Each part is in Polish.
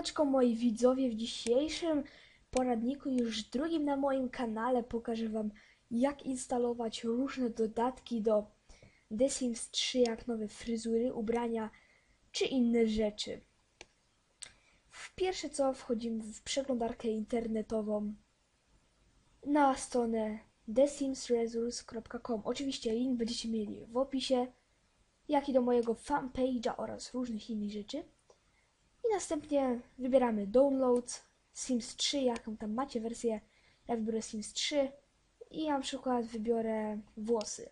Siemaneczko moi widzowie, w dzisiejszym poradniku, już drugim na moim kanale, pokażę wam jak instalować różne dodatki do The Sims 3, jak nowe fryzury, ubrania czy inne rzeczy. W pierwsze co wchodzimy w przeglądarkę internetową na stronę thesimsresource.com. Oczywiście link będziecie mieli w opisie, jak i do mojego fanpage'a oraz różnych innych rzeczy. I następnie wybieramy Download Sims 3, jaką tam macie wersję. Ja wybiorę Sims 3 i na przykład wybiorę włosy.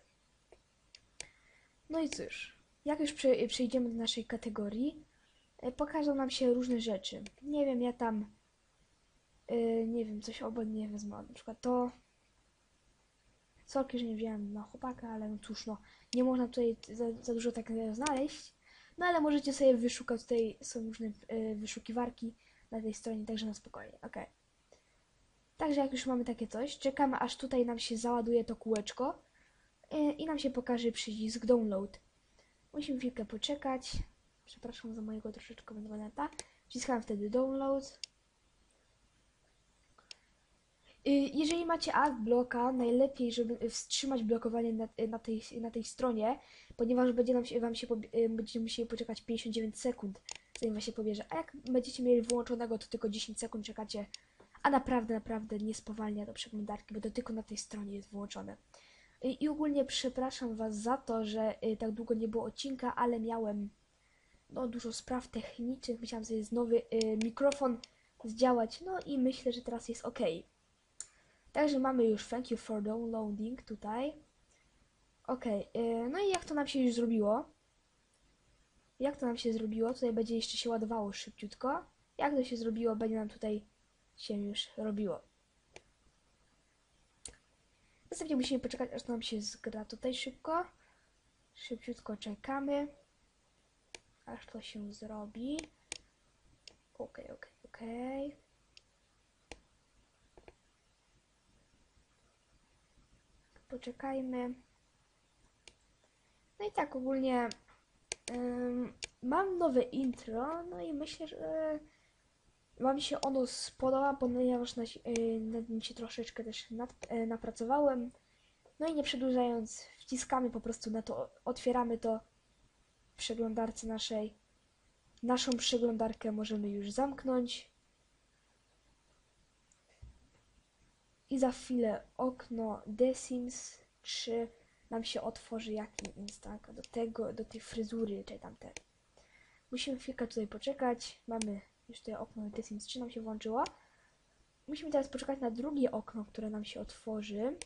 No i cóż, jak już prze, przejdziemy do naszej kategorii, e, pokażą nam się różne rzeczy. Nie wiem, ja tam, e, nie wiem, coś obojętnie wezmę, na przykład to. Sorki, że nie wziąłem na chłopaka, ale no cóż, no, nie można tutaj za, za dużo tak znaleźć. No ale możecie sobie wyszukać, tutaj są różne y, wyszukiwarki na tej stronie, także na spokojnie, ok. Także jak już mamy takie coś, czekamy aż tutaj nam się załaduje to kółeczko y, i nam się pokaże przycisk download. Musimy chwilkę poczekać. Przepraszam za mojego troszeczkę neta. Wciskam wtedy download. Y, jeżeli macie adblocka, najlepiej, żeby wstrzymać blokowanie na, na, tej, na tej stronie, ponieważ będzie nam się, wam się y, będziecie musieli poczekać 59 sekund, zanim wam się pobierze. A jak będziecie mieli wyłączonego, to tylko 10 sekund czekacie, a naprawdę, naprawdę nie spowalnia do przeglądarki, bo to tylko na tej stronie jest włączone. I, y, ogólnie przepraszam was za to, że tak długo nie było odcinka, ale miałem no, dużo spraw technicznych, musiałam sobie z nowy mikrofon zdziałać, no i myślę, że teraz jest ok. Także mamy już thank you for downloading tutaj. Ok, no i jak to nam się już zrobiło? Jak to nam się zrobiło? Tutaj będzie jeszcze się ładowało szybciutko. Jak to się zrobiło, będzie nam tutaj się już robiło. Następnie musimy poczekać, aż to nam się zgra tutaj szybko. Szybciutko czekamy, aż to się zrobi. Ok, ok, ok. Poczekajmy. No i tak ogólnie mam nowe intro, no i myślę, że Wam się ono spodoba, ponieważ na, y, nad nim się troszeczkę też nad, y, napracowałem. No i nie przedłużając, wciskamy po prostu na to, otwieramy to w przeglądarce naszej. Naszą przeglądarkę możemy już zamknąć. I za chwilę okno The Sims 3 nam się otworzy jak instant do tego, do tej fryzury, czy tamte. Musimy chwilkę tutaj poczekać. Mamy już tutaj okno The Sims 3 nam się włączyło. Musimy teraz poczekać na drugie okno, które nam się otworzy.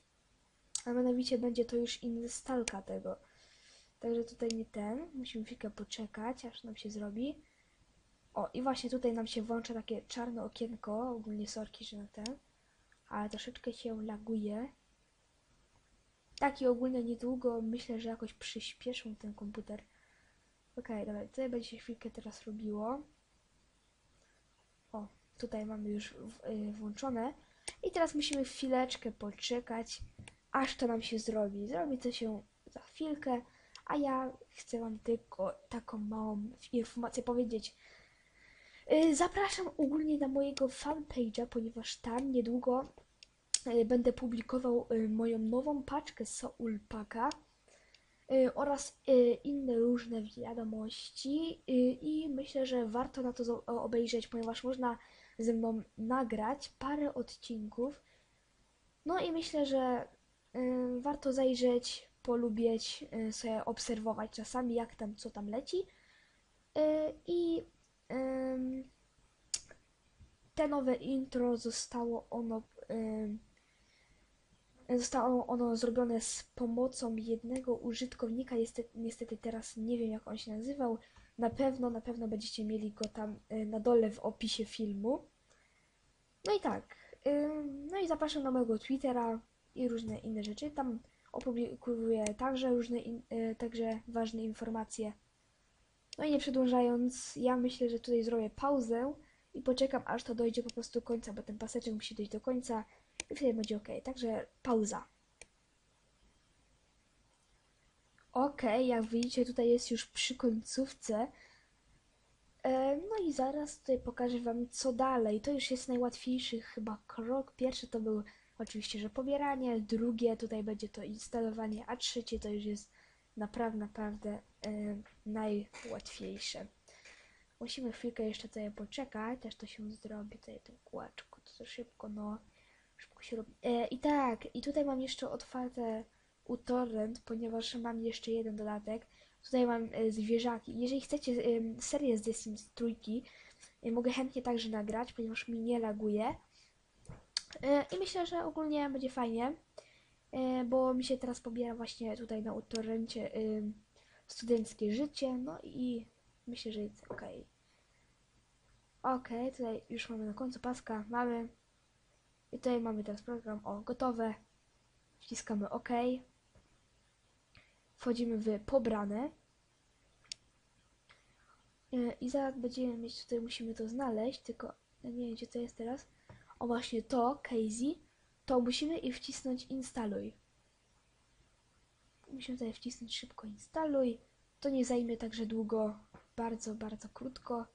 A mianowicie będzie to już instalka tego. Także tutaj nie ten. Musimy chwilkę poczekać, aż nam się zrobi. O, i właśnie tutaj nam się włącza takie czarne okienko. Ogólnie sorki, że na ten ale troszeczkę się laguje. Tak i ogólnie niedługo myślę, że jakoś przyspieszą ten komputer. Ok, dobra, tutaj będzie się chwilkę teraz robiło. O, tutaj mamy już w, y, włączone. I teraz musimy chwileczkę poczekać, aż to nam się zrobi. Zrobi to się za chwilkę, a ja chcę Wam tylko taką małą informację powiedzieć. Y, zapraszam ogólnie na mojego fanpage'a, ponieważ tam niedługo będę publikował y, moją nową paczkę Soul Packa oraz inne różne wiadomości i myślę, że warto na to obejrzeć, ponieważ można ze mną nagrać parę odcinków. No i myślę, że warto zajrzeć, polubić, sobie obserwować czasami jak tam, co tam leci. I te nowe intro zostało ono zostało ono zrobione z pomocą jednego użytkownika. Niestety, niestety teraz nie wiem jak on się nazywał. Na pewno, na pewno będziecie mieli go tam e, na dole w opisie filmu. No i tak. No i zapraszam na mojego Twittera i różne inne rzeczy. Tam opublikuję także różne, in, e, także ważne informacje no i nie przedłużając, ja myślę, że tutaj zrobię pauzę i poczekam, aż to dojdzie po prostu do końca, bo ten paseczek musi dojść do końca i wtedy będzie ok. Także pauza. Ok, jak widzicie, tutaj jest już przy końcówce. E, No i zaraz tutaj pokażę Wam, co dalej. To już jest najłatwiejszy chyba krok. Pierwszy to był oczywiście, że pobieranie, drugie tutaj będzie to instalowanie, a trzecie to już jest naprawdę, naprawdę e, najłatwiejsze. Musimy chwilkę jeszcze tutaj poczekać, też to się zrobi, tutaj ten kółeczko, to, to szybko, no, szybko się robi. E, I tak, i tutaj mam jeszcze otwarte uTorrent, ponieważ mam jeszcze jeden dodatek. Tutaj mam e, zwierzaki. Jeżeli chcecie em, serię z The Sims trójki, e, mogę chętnie także nagrać, ponieważ mi nie laguje. E, I myślę, że ogólnie będzie fajnie, e, bo mi się teraz pobiera właśnie tutaj na uTorrencie em, studenckie życie, no i myślę, że jest ok. Ok, tutaj już mamy na końcu paska, mamy. I tutaj mamy teraz program, o, gotowe. Wciskamy OK. Wchodzimy w pobrane. E, I zaraz będziemy mieć tutaj, musimy to znaleźć, tylko nie wiem gdzie to jest teraz. O właśnie to, Casey, to musimy i wcisnąć instaluj. Musimy tutaj wcisnąć szybko instaluj. To nie zajmie także długo, bardzo, bardzo krótko.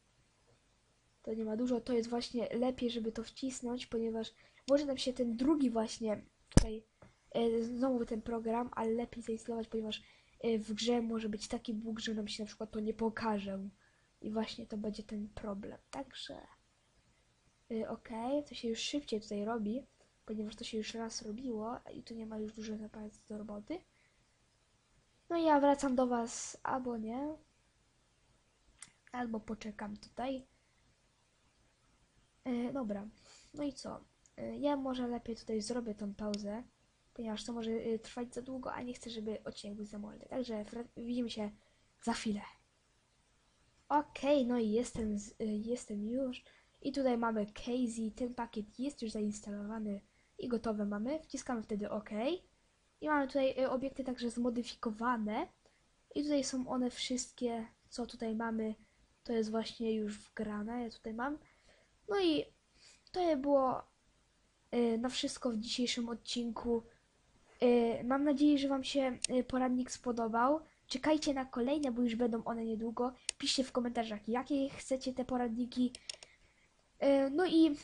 To nie ma dużo, to jest właśnie lepiej, żeby to wcisnąć, ponieważ może nam się ten drugi właśnie tutaj e, znowu ten program, ale lepiej zainstalować, ponieważ e, w grze może być taki bóg, że nam się na przykład to nie pokaże. I właśnie to będzie ten problem. Także y, okej, to się już szybciej tutaj robi, ponieważ to się już raz robiło i tu nie ma już dużo naprawdę do roboty. No i ja wracam do Was albo nie, albo poczekam tutaj. E, dobra, no i co? E, ja może lepiej tutaj zrobię tą pauzę, ponieważ to może y, trwać za długo, a nie chcę, żeby odcinek był za młody. Także widzimy się za chwilę. Okej, no i jestem, z, y, jestem już. I tutaj mamy Casey. Ten pakiet jest już zainstalowany i gotowe mamy. Wciskamy wtedy OK. I mamy tutaj y, obiekty także zmodyfikowane. I tutaj są one wszystkie, co tutaj mamy. To jest właśnie już wgrane. Ja tutaj mam. No i to było y, na wszystko w dzisiejszym odcinku. Y, Mam nadzieję, że Wam się y, poradnik spodobał. Czekajcie na kolejne, bo już będą one niedługo. Piszcie w komentarzach, jakie chcecie te poradniki. No i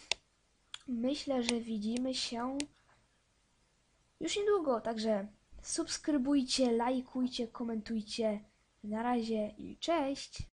myślę, że widzimy się już niedługo. Także subskrybujcie, lajkujcie, komentujcie. Na razie i cześć!